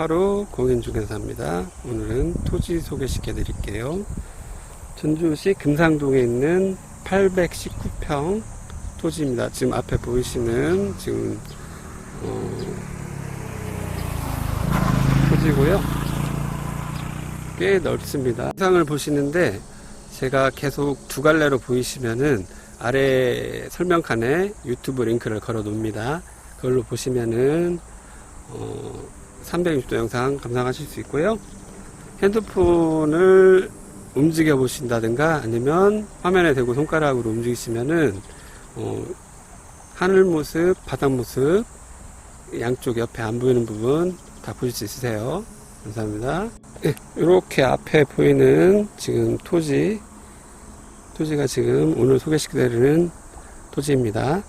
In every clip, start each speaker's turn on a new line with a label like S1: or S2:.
S1: 바로 공인중개사입니다. 오늘은 토지 소개시켜 드릴게요. 전주시 금상동에 있는 819평 토지입니다. 지금 앞에 보이시는 지금 어, 토지고요. 꽤 넓습니다. 영상을 보시는데 제가 계속 두 갈래로 보이시면은 아래 설명칸에 유튜브 링크를 걸어 놓습니다. 그걸로 보시면은 어, 360도 영상 감상하실 수 있고요. 핸드폰을 움직여 보신다든가 아니면 화면에 대고 손가락으로 움직이시면은 어, 하늘 모습, 바닥 모습, 양쪽 옆에 안 보이는 부분 다 보실 수 있으세요. 감사합니다. 이렇게 앞에 보이는 지금 토지, 토지가 지금 오늘 소개시켜드리는 토지입니다.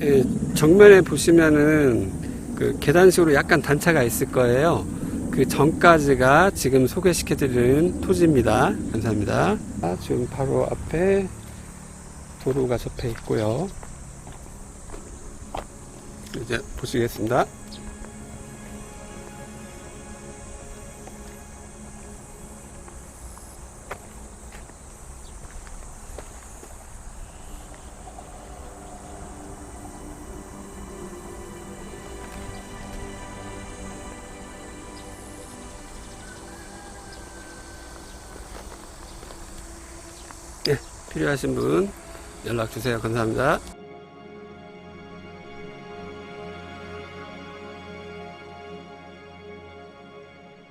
S1: 예, 정면에 보시면은 그 계단식으로 약간 단차가 있을 거예요. 그 전까지가 지금 소개시켜드리는 토지입니다. 감사합니다. 아, 지금 바로 앞에 도로가 접해 있고요. 이제 보시겠습니다. 예, 필요하신 분 연락 주세요. 감사합니다.